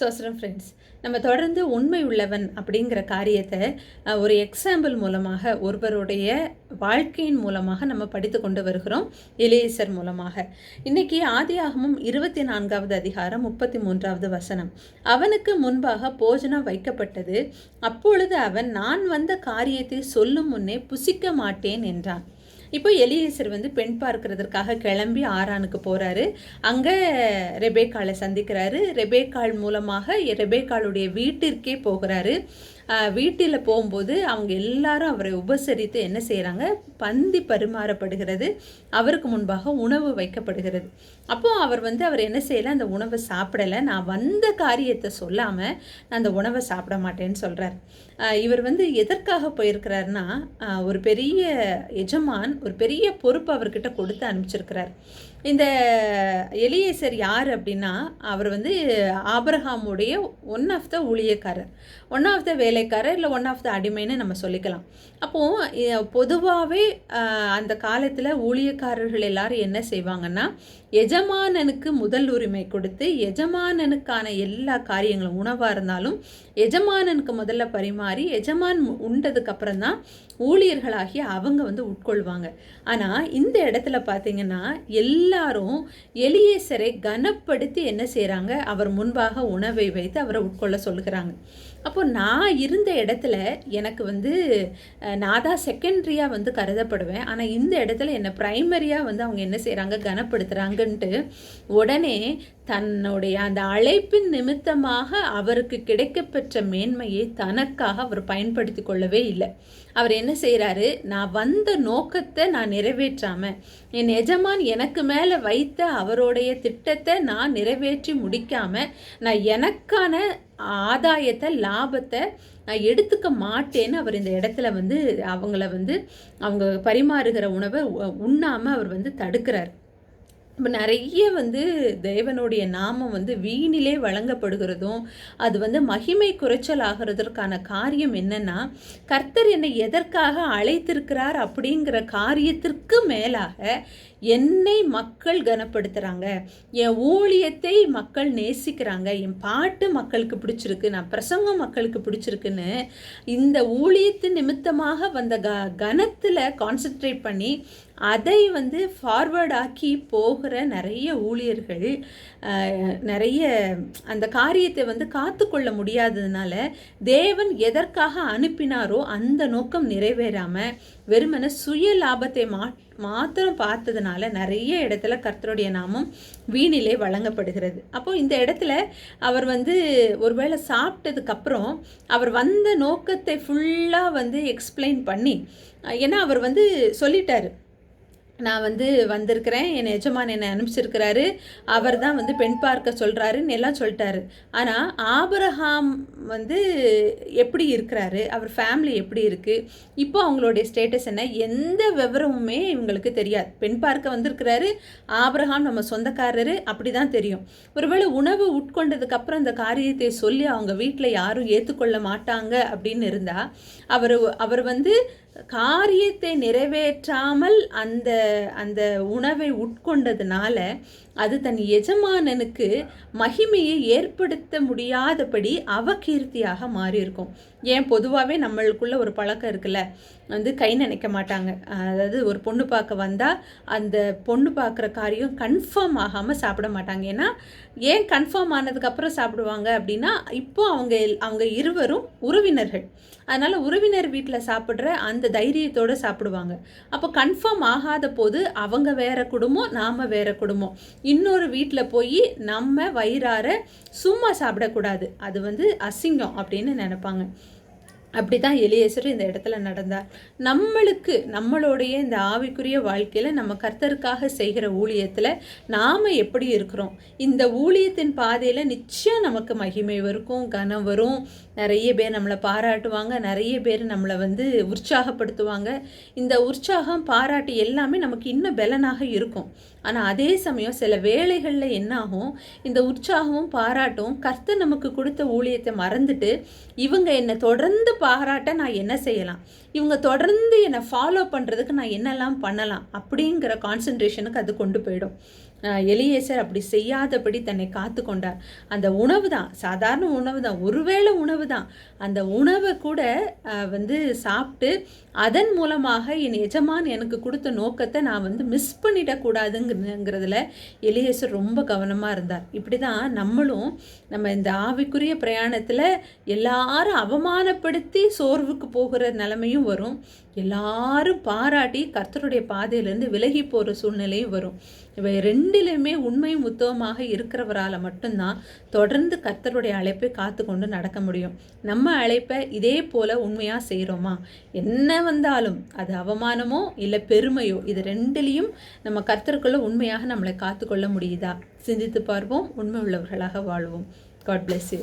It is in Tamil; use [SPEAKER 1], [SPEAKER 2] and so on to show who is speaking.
[SPEAKER 1] சோசரம் ஃப்ரெண்ட்ஸ் நம்ம தொடர்ந்து உண்மை உள்ளவன் அப்படிங்கிற காரியத்தை ஒரு எக்ஸாம்பிள் மூலமாக ஒருவருடைய வாழ்க்கையின் மூலமாக நம்ம படித்து கொண்டு வருகிறோம் இளையசர் மூலமாக. இன்னைக்கு ஆதியாகமும் இருபத்தி நான்காவது அதிகாரம் முப்பத்தி மூன்றாவது வசனம். அவனுக்கு முன்பாக போஜனம் வைக்கப்பட்டது. அப்பொழுது அவன் நான் வந்த காரியத்தை சொல்லும் முன்னே புசிக்க மாட்டேன் என்றான். இப்போ எலியேசர் வந்து பெண் பார்க்கறதற்காக கிளம்பி ஆரானுக்கு போகிறாரு அங்கே ரெபேக்காலை சந்திக்கிறாரு. ரெபேக்கால் மூலமாக ரெபேக்காலுடைய வீட்டிற்கே போகிறாரு. வீட்டில் போகும்போது அவங்க எல்லாரும் அவரை உபசரித்து என்ன செய்கிறாங்க பந்தி பரிமாறப்படுகிறது. அவருக்கு முன்பாக உணவு வைக்கப்படுகிறது. அப்போ அவர் வந்து அவர் என்ன செய்யலை? அந்த உணவை சாப்பிடலை. நான் வந்த காரியத்தை சொல்லாமல் நான் அந்த உணவை சாப்பிட மாட்டேன்னு சொல்கிறார் இவர் வந்து எதற்காக போயிருக்கிறாருன்னா ஒரு பெரிய எஜமான் ஒரு பெரிய பொறுப்பு அவர்கிட்ட கொடுத்து அனுப்பிச்சிருக்கிறார். இந்த எலியேசர் யார் அப்படின்னா அவர் வந்து ஆபரஹாமுடைய ஒன் ஆஃப் த ஊழியக்காரர். ஒன் ஆஃப் த வேலைக்காரர் இல்லை ஒன் ஆஃப் த அடிமைன்னு நம்ம சொல்லிக்கலாம். அப்போது பொதுவாகவே அந்த காலத்தில் ஊழியக்காரர்கள் எல்லாரும் என்ன செய்வாங்கன்னா எஜமானனுக்கு முதல் உரிமை கொடுத்து எஜமானனுக்கான எல்லா காரியங்களும் உணவாக இருந்தாலும் எஜமானனுக்கு முதல்ல பரிமாறி எஜமான் உண்டதுக்கப்புறம் தான் ஊழியர்களாகி அவங்க வந்து உட்கொள்வாங்க. ஆனால் இந்த இடத்துல பார்த்தீங்கன்னா எல்லாரும் எலியேசரை கனப்படுத்தி என்ன செய்கிறாங்க அவர் முன்பாக உணவை வைத்து அவரை உட்கொள்ள சொல்லுகிறாங்க. அப்போ நான் இருந்த இடத்துல எனக்கு வந்து நான் தான் செகண்ட்ரியாக வந்து கருதப்படுவேன். ஆனால் இந்த இடத்துல என்னை ப்ரைமரியாக வந்து அவங்க என்ன செய்கிறாங்க கனப்படுத்துகிறாங்கன்ட்டு உடனே தன்னுடைய அந்த அழைப்பின் நிமித்தமாக அவருக்கு கிடைக்கப்பெற்ற மேன்மையை தனக்காக அவர் பயன்படுத்தி கொள்ளவே இல்லை. அவர் என்ன செய்கிறாரு நான் வந்த நோக்கத்தை நான் நிறைவேற்றாம என் எஜமான் எனக்கு மேலே வைத்த அவருடைய திட்டத்தை நான் நிறைவேற்றி முடிக்காம நான் எனக்கான ஆதாயத்தை லாபத்தை நான் எடுத்துக்க மாட்டேன்னு அவர் இந்த இடத்துல வந்து அவங்கள வந்து அவங்க பரிமாறுகிற உணவை உண்ணாமல் அவர் வந்து தடுக்கிறார். இப்போ நிறைய வந்து தேவனுடைய நாமம் வந்து வீணிலே வழங்கப்படுகிறதும் அது வந்து மகிமை குறைச்சல் ஆகிறதற்கான காரியம் என்னன்னா கர்த்தர் என்னை எதற்காக அழைத்திருக்கிறார் அப்படிங்கிற காரியத்திற்கு மேலாக என்னை மக்கள் கனப்படுத்துகிறாங்க என் ஊழியத்தை மக்கள் நேசிக்கிறாங்க. என் பாட்டு மக்களுக்கு பிடிச்சிருக்கு. நான் பிரசங்கம் மக்களுக்கு பிடிச்சிருக்குன்னு இந்த ஊழியத்தின் நிமித்தமாக வந்த க கனத்தில் கான்சென்ட்ரேட் பண்ணி அதை வந்து ஃபார்வர்டாக்கி போகிற நிறைய ஊழியர்கள் நிறைய அந்த காரியத்தை வந்து காத்துக்கொள்ள முடியாததுனால தேவன் எதற்காக அனுப்பினாரோ அந்த நோக்கம் நிறைவேறாமல் வெறுமன சுய லாபத்தை மா மாத்திரம் பார்த்ததுனால நிறைய இடத்துல கர்த்தருடைய நாமம் வீணிலே வழங்கப்படுகிறது. அப்போ இந்த இடத்துல அவர் வந்து ஒருவேளை சாப்பிட்டதுக்கப்புறம் அவர் வந்த நோக்கத்தை ஃபுல்லாக வந்து எக்ஸ்பிளைன் பண்ணி ஏன்னா அவர் வந்து சொல்லிட்டாரு நான் வந்து வந்திருக்கிறேன். என் எஜமான் என்னை அனுப்பிச்சிருக்கிறாரு. அவர் தான் வந்து பெண் பார்க்க சொல்கிறாருன்னு எல்லாம் சொல்லிட்டாரு. ஆனால் ஆபரஹாம் வந்து எப்படி இருக்கிறாரு? அவர் ஃபேமிலி எப்படி இருக்குது இப்போ அவங்களுடைய ஸ்டேட்டஸ் என்ன? எந்த விவரமுமே இவங்களுக்கு தெரியாது. பெண் பார்க்க வந்திருக்கிறாரு. ஆபரஹாம் நம்ம சொந்தக்காரரு. அப்படி தான் தெரியும். ஒருவேளை உணவு உட்கொண்டதுக்கப்புறம் அந்த இந்த காரியத்தை சொல்லி அவங்க வீட்டில் யாரும் ஏற்றுக்கொள்ள மாட்டாங்க அப்படின்னு இருந்தால் அவர் அவர் வந்து காரியத்தை நிறைவேற்றாமல் அந்த அந்த உணவை உட்கொண்டதுனால அது தன் எஜமானனுக்கு மகிமையை ஏற்படுத்த முடியாதபடி அவகீர்த்தியாக மாறியிருக்கும். ஏன்? பொதுவாகவே நம்மளுக்குள்ள ஒரு பழக்கம் இருக்குல்ல. வந்து கை நினைக்க மாட்டாங்க. அதாவது ஒரு பொண்ணு பார்க்க வந்தால் அந்த பொண்ணு பார்க்குற காரியம் கன்ஃபார்ம் ஆகாமல் சாப்பிட மாட்டாங்க. ஏன்னா ஏன் கன்ஃபார்ம் ஆனதுக்கப்புறம் சாப்பிடுவாங்க அப்படின்னா இப்போ அவங்க எல்- அவங்க இருவரும் உறவினர்கள். அதனால் உறவினர் வீட்டில் சாப்பிட்ற அந்த தைரியத்தோடு சாப்பிடுவாங்க. அப்போ கன்ஃபார்ம் ஆகாத போது அவங்க வேற குடும்பம் நாம் வேற குடும்பம். இன்னொரு வீட்டில் போய் நம்ம வயிறார சும்மா சாப்பிடக்கூடாது. அது வந்து அசிங்கம் அப்படின்னு நினைப்பாங்க. அப்படி தான் எலியேசர் இந்த இடத்துல நடந்தார். நம்மளுக்கு நம்மளுடைய இந்த ஆவிக்குரிய வாழ்க்கையில் நம்ம கர்த்தருக்காக செய்கிற ஊழியத்தில் நாம் எப்படி இருக்கிறோம்? இந்த ஊழியத்தின் பாதையில் நிச்சயம் நமக்கு மகிமை வரும் கனம் வரும். நிறைய பேர் நம்மளை பாராட்டுவாங்க நிறைய பேர் நம்மளை வந்து உற்சாகப்படுத்துவாங்க. இந்த உற்சாகம் பாராட்டு எல்லாமே நமக்கு இன்னும் பலனாக இருக்கும். ஆனால் அதே சமயம் சில வேளைகளில் என்ன ஆகும் இந்த உற்சாகமும் பாராட்டும் கர்த்தர் நமக்கு கொடுத்த ஊழியத்தை மறந்துட்டு இவங்க என்னை தொடர்ந்து பாராட்ட நான் என்ன செய்யலாம்? இவங்க தொடர்ந்து என்னை ஃபாலோ பண்ணுறதுக்கு நான் என்னெல்லாம் பண்ணலாம் அப்படிங்கிற கான்சென்ட்ரேஷனுக்கு அது கொண்டு போயிடும். எலியேசர் அப்படி செய்யாதபடி தன்னை காத்து கொண்டார். அந்த உணவு தான் சாதாரண உணவு தான் ஒருவேளை உணவு தான். அந்த உணவை கூட வந்து சாப்பிட்டு அதன் மூலமாக என் எஜமான் எனக்கு கொடுத்த நோக்கத்தை நான் வந்து மிஸ் பண்ணிடக்கூடாதுங்கிறதுல எலியேசர் ரொம்ப கவனமாக இருந்தார். இப்படி தான் நம்மளும் நம்ம இந்த ஆவிக்குரிய பிரயாணத்தில் எல்லாரும் அவமானப்படுத்தி சோர்வுக்கு போகிற நிலைமையும் வரும். எல்லாரும் பாராட்டி கர்த்தருடைய பாதையிலேருந்து விலகி போகிற சூழ்நிலையும் வரும். இவை ரெண்டிலுமே உண்மையும் உத்தவமாக இருக்கிறவரால் மட்டும்தான் தொடர்ந்து கர்த்தருடைய அழைப்பை காத்து கொண்டு நடக்க முடியும். நம்ம அழைப்பை இதே போல் உண்மையாக செய்கிறோமா என்ன வந்தாலும் அது அவமானமோ இல்லை பெருமையோ இது ரெண்டுலேயும் நம்ம கர்த்தருக்குள்ளே உண்மையாக நம்மளை காத்துக்கொள்ள முடியுதா? சிந்தித்து பார்ப்போம். உண்மை உள்ளவர்களாக வாழ்வோம். God bless you